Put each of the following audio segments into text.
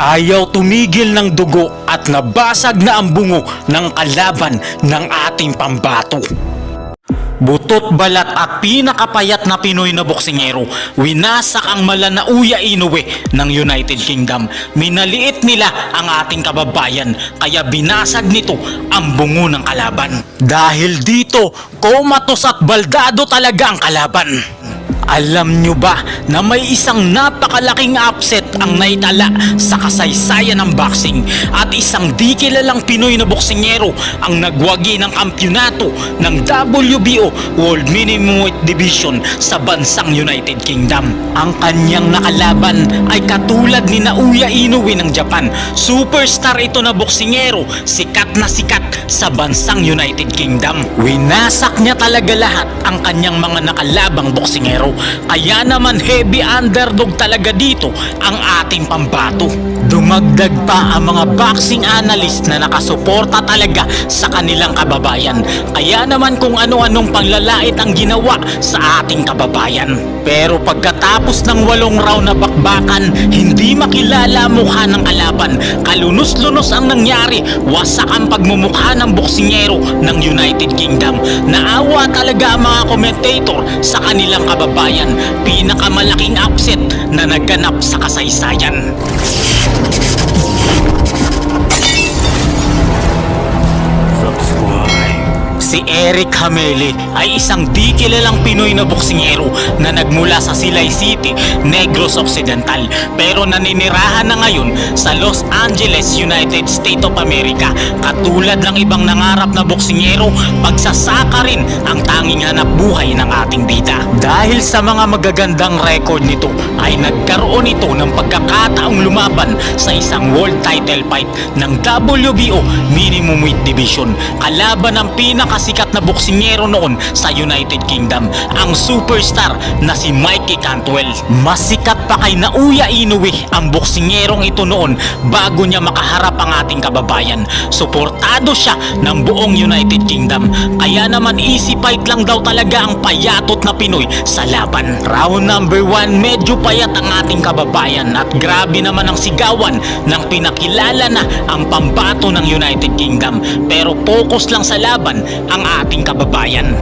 Ayaw tumigil ng dugo at nabasag na ang bungo ng kalaban ng ating pambato. Butot balat at pinakapayat na Pinoy na boksingero, winasak ang malanauya Inoue ng United Kingdom. Minaliit nila ang ating kababayan, kaya binasag nito ang bungo ng kalaban. Dahil dito, komatos at baldado talaga ang kalaban. Alam nyo ba na may isang napakalaking upset ang naitala sa kasaysayan ng boxing at isang di kilalang Pinoy na boksingero ang nagwagi ng kampyonato ng WBO World Minimum Weight Division sa bansang United Kingdom. Ang kanyang nakalaban ay katulad ni Naoya Inoue ng Japan. Superstar ito na boksingero, sikat na sikat sa bansang United Kingdom. Winasak niya talaga lahat ang kanyang mga nakalabang boksingero. Kaya naman heavy underdog talaga dito ang ating pambato. Dumagdag pa ang mga boxing analyst na nakasuporta talaga sa kanilang kababayan. Kaya naman kung ano-anong panglalait ang ginawa sa ating kababayan. Pero pagkatapos ng walong round na bakbakan, hindi makilala mukha ng kalaban. Kalunos-lunos ang nangyari, wasak ang pagmumukha ng boksingero ng United Kingdom. Naawa talaga ang mga commentator sa kanilang kababayan. Pinakamalaking upset na naganap sa kasaysayan. Eric Hamele ay isang di kilalang Pinoy na boksingero na nagmula sa Silay City, Negros Occidental pero naninirahan na ngayon sa Los Angeles, United States of America. Katulad ng ibang nangarap na boksingero, pagsasaka rin ang tanging hanap buhay ng ating bida. Dahil sa mga magagandang record nito ay nagkaroon ito ng pagkakataong lumaban sa isang world title fight ng WBO Minimum Weight Division. Kalaban ng pinakasikat na boksingero noon sa United Kingdom, ang superstar na si Mikey Cantwell. Mas sikat pa kay Nauya Inoue ang boksingerong ito noon bago niya makaharap ang ating kababayan. Suportado siya ng buong United Kingdom. Kaya naman easy fight lang daw talaga ang payatot na Pinoy sa laban. Round number 1, medyo payat ang ating kababayan at grabe naman ang sigawan ng pinakilala na ang pambato ng United Kingdom. Pero focus lang sa laban ang ating kababayan.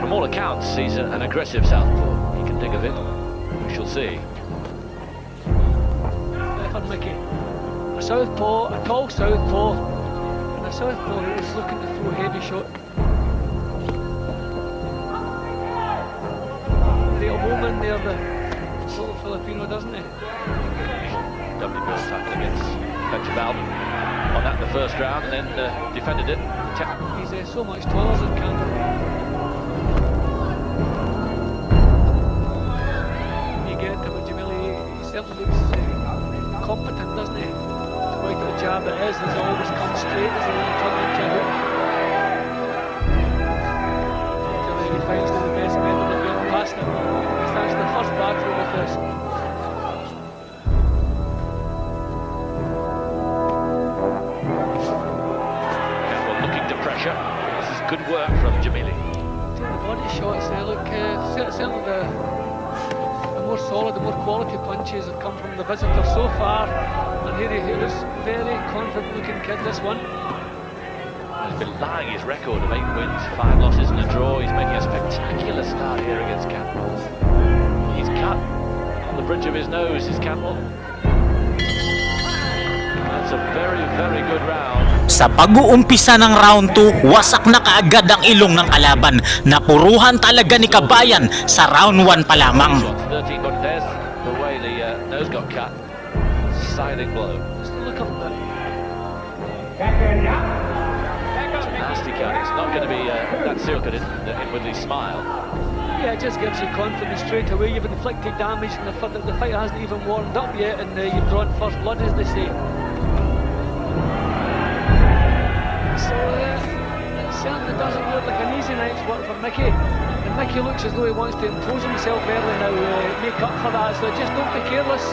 From all accounts, he's an aggressive southpaw. He can dig a bit. We shall see. Stefan Mickey. A southpaw, a tall southpaw, and a southpaw who is looking to throw a heavy shot. Real woman there, the of Filipino, doesn't he? WBO title against Petra Balvin. On that in the first round and then uh, defended it. He's uh, so much taller than Campbell. You get to with Jamili, he certainly looks uh, competent, doesn't he? Quite a jab it is, has always come straight as a little turn into a hook. Shots, they look uh, certainly the, the more solid, the more quality punches have come from the visitor so far. And here he is very confident looking kid, this one. He's been lying his record of eight wins, five losses and a draw. He's making a spectacular start here against Campbell. He's cut on the bridge of his nose, is Campbell. Sa pag-uumpisa ng round 2, wasak na kaagad ang ilong ng kalaban. Napuruhan talaga ni Kabayan sa round 1 pa lamang. Shots 13, but there's the way the uh, nasty cut. It's not going to be uh, that inwardly smile. Yeah, it just gives you confidence straight away. You've inflicted damage and the, the fight hasn't even warmed up yet and uh, you've drawn first blood, as they say. it doesn't look like an easy night's work for Mickey. And Mickey looks as though he wants to impose himself early now, uh, make up for that, so just don't be careless.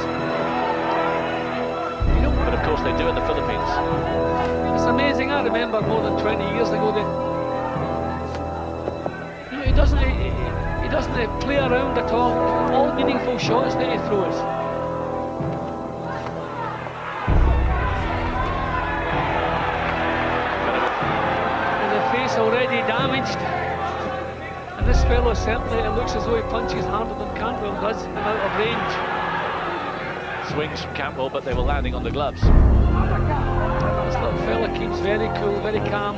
You know, but of course they do in the Philippines. It's amazing, I remember more than 20 years ago, the, you know, he doesn't, he, he doesn't play around at all, all meaningful shots that he throws. Damaged. And this fellow certainly it looks as though he punches harder than Cantwell does and out of range. Swings from Campbell, but they were landing on the gloves. This little fella keeps very cool, very calm.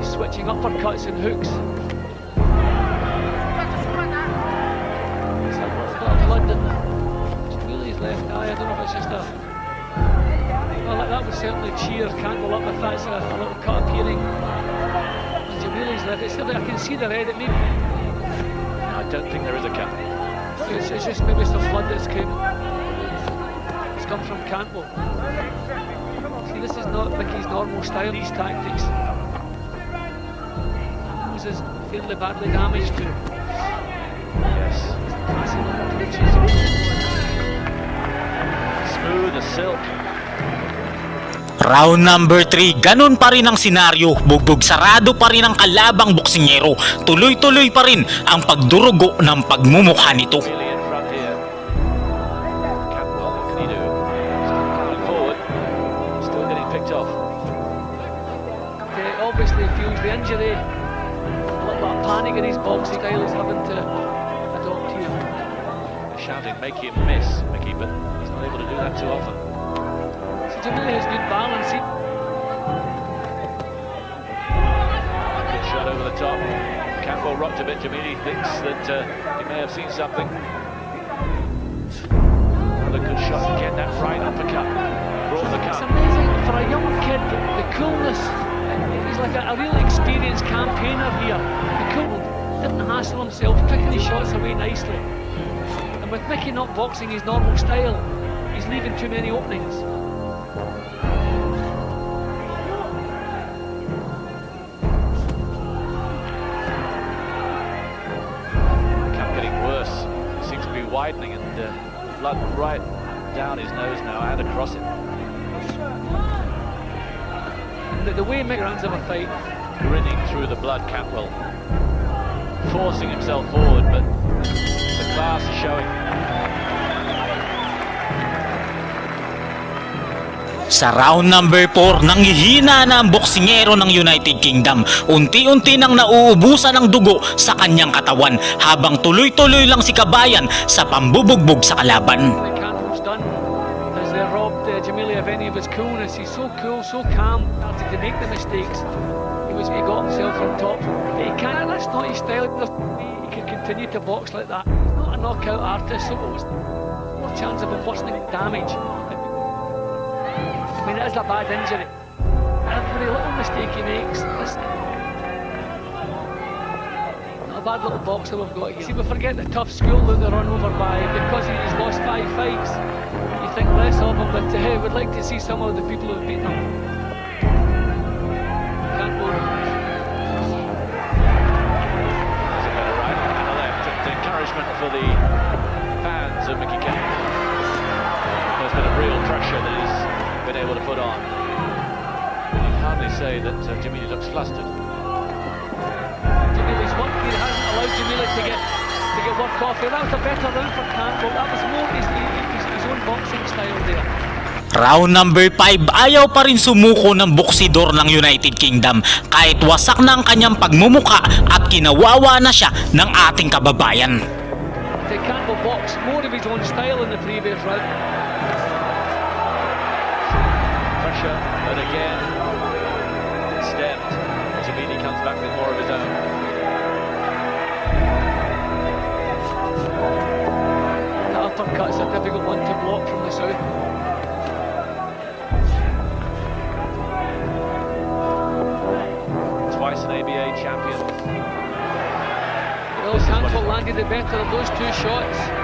He's switching uppercuts and hooks. There's a little bit of blood in Jamili's left eye. I don't know if it's just a. Well, that, that would certainly cheer Cantwell up if that's a, a little cut appearing. Left. It's, I can see the red. It maybe I don't think there is a cut. it's, it's just maybe some flood that's came. It's come from Campbell. See, this is not Mickey's normal style. These tactics. Nose is fairly badly damaged too. Yes. Passing on approaches. Smooth as silk. Round number 3, ganun pa rin ang senaryo, bugbog sarado pa rin ang kalabang boksingero, tuloy-tuloy pa rin ang pagdurugo ng pagmumukha nito. Obviously feels the injury. A little bit of panic in his boxing style is having to adopt here. They're shouting, make him miss, Mickey, but he's not able to do that too often. The top. Campbell rocked a bit. Jamili thinks that uh, he may have seen something. Another good shot again. That right uppercut brought the It's amazing for a young kid, the, coolness. He's like a, a really experienced campaigner here. The cool didn't hassle himself, picking his shots away nicely. And with Mickey not boxing his normal style, he's leaving too many openings. And uh, blood right down his nose now and across it. The, the Mickey runs of a fight, Grinning through the blood, Campbell. Forcing himself forward, but the class is showing. Sa round number 4, nanghihina na ang boksingero ng United Kingdom. Unti-unti nang nauubusan ng dugo sa kanyang katawan habang tuloy-tuloy lang si Kabayan sa pambubugbog sa kalaban. continue to box like that. He's not a knockout artist, so what's more chance of him worsening damage? I mean, is a bad injury. Every little mistake he makes. Is, a bad little boxer we've got here. See, we forget the tough school that they're run over by because he's lost five fights. You think less of him, but uh, we'd like to see some of the people who've beaten him. Say that uh, Jimmy looks flustered. Jamili's work here hasn't allowed Jamili to get to get work off here. That was a better round for Campbell. That was more his, his, his own boxing style there. Round number 5, ayaw pa rin sumuko ng boksidor ng United Kingdom kahit wasak na ang kanyang pagmumuka at kinawawa na siya ng ating kababayan. To Campbell box more of his own style in the previous round. Pressure, but again, Uppercut's a difficult one to block from the south. Twice an ABA champion. Well, Campbell landed the better of those two shots.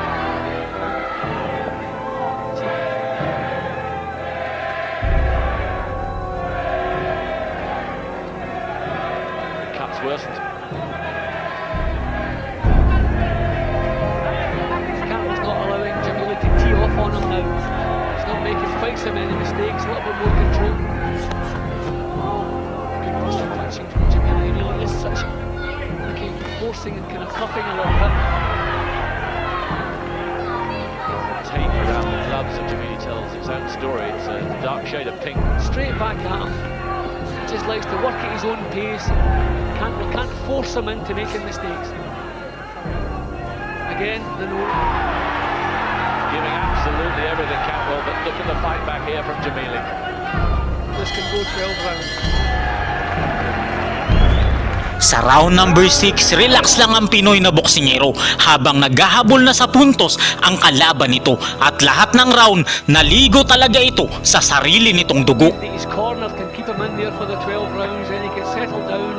Quite so many mistakes, a little bit more control. Good burst of from Jamili. He really is such a okay, forcing and kind of cuffing a little bit. Tape around the gloves of Jamili tells its own story. It's a dark shade of pink. Straight back at him. Just likes to work at his own pace. Can't, we can't force him into making mistakes. Again, the no. Absolutely everything, Cantwell, but look at the fight back here from Jamili. This can go 12 rounds. Sa round number 6, relax lang ang Pinoy na boksingero habang naghahabol na sa puntos ang kalaban nito at lahat ng round naligo talaga ito sa sarili nitong dugo. his corner can keep him in there for the 12 rounds, then he can settle down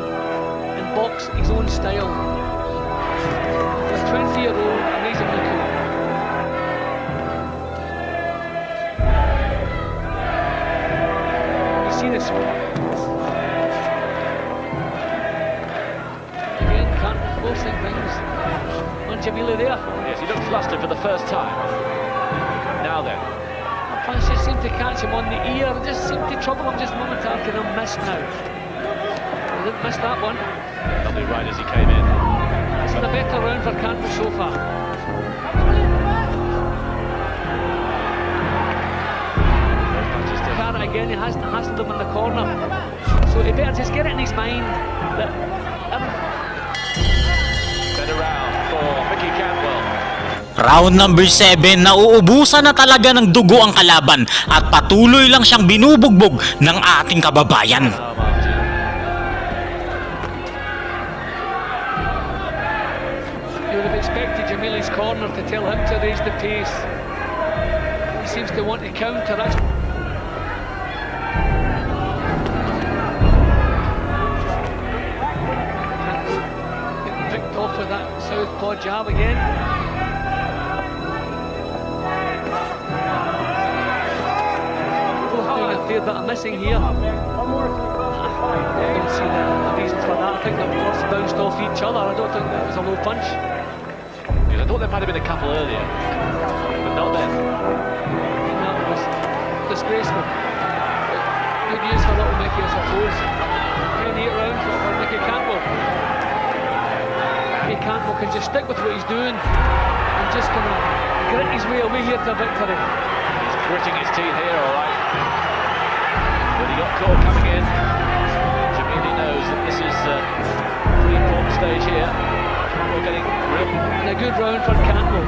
and box his own style. Again, can't forcing things on Jamila there. Yes, he looked flustered for the first time. Now then, Punch just seemed to catch him on the ear, just seemed to trouble him just momentarily, and he'll miss now. He didn't miss that one. lovely right as he came in. It's been a better round for Campbell so far. To Carrot again, he hasn't hassled him in the corner. So he better just get it in his mind that um, better round for Mickey Cantwell. Round number 7, nauubusan na talaga ng dugo ang kalaban at patuloy lang siyang binubugbog ng ating kababayan. You would have expected Jamili's corner to tell him to raise the pace. He seems to want to counter it. Southpaw jab again. Both doing a fair bit of missing here. I uh, don't see the, reason for that. I think they've both bounced off each other. I don't think that was a low punch. Because I thought there might have been a couple earlier, but not then. That was disgraceful. Good news for little Mickey, I suppose. 28 rounds for for Mickey Campbell. Mickey Campbell can just stick with what he's doing and just kind of grit his way away here to victory. He's gritting his teeth here, all right. But he got caught coming in. Jamili knows that this is uh, a pretty important stage here. We're getting real. And a good round for Campbell.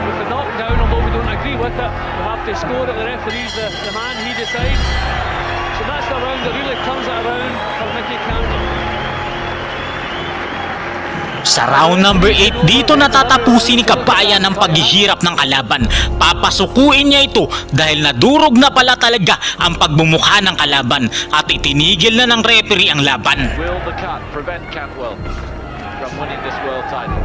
With the knockdown, although we don't agree with it, we have to score it. The referee's the, the man, he decides. So that's the round that really turns it around for Mickey Campbell. Sa round number 8, dito natatapusin ni Kabayan ang paghihirap ng kalaban. Papasukuin niya ito dahil nadurog na pala talaga ang pagbumukha ng kalaban at itinigil na ng referee ang laban. Will the cut prevent Cantwell from winning this world title?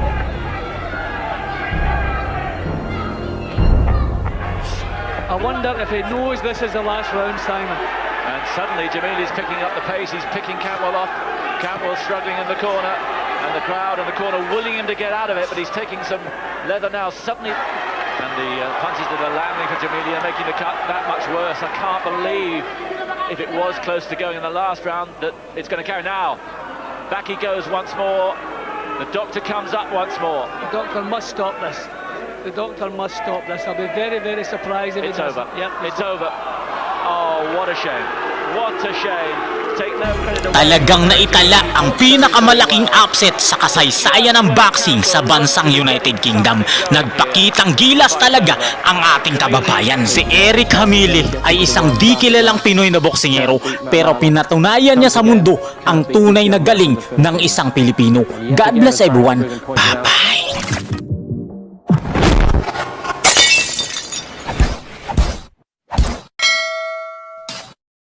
I wonder if he knows this is the last round, Simon. And suddenly Jamili's picking up the pace. He's picking Cantwell off. Cantwell struggling in the corner. And the crowd in the corner willing him to get out of it, but he's taking some leather now. Suddenly, and the uh, punches that are landing for Jamili are making the cut that much worse. I can't believe if it was close to going in the last round that it's going to carry now. Back he goes once more. The doctor comes up once more. The doctor must stop this. The doctor must stop this. I'll be very, very surprised if It's doesn't. over. Yep, It's over. Oh, what a shame. What a shame. Talagang naitala ang pinakamalaking upset sa kasaysayan ng boxing sa bansang United Kingdom. Nagpakitang gilas talaga ang ating kababayan. Si Eric Hamili ay isang di kilalang Pinoy na boksingero pero pinatunayan niya sa mundo ang tunay na galing ng isang Pilipino. God bless everyone. Bye-bye.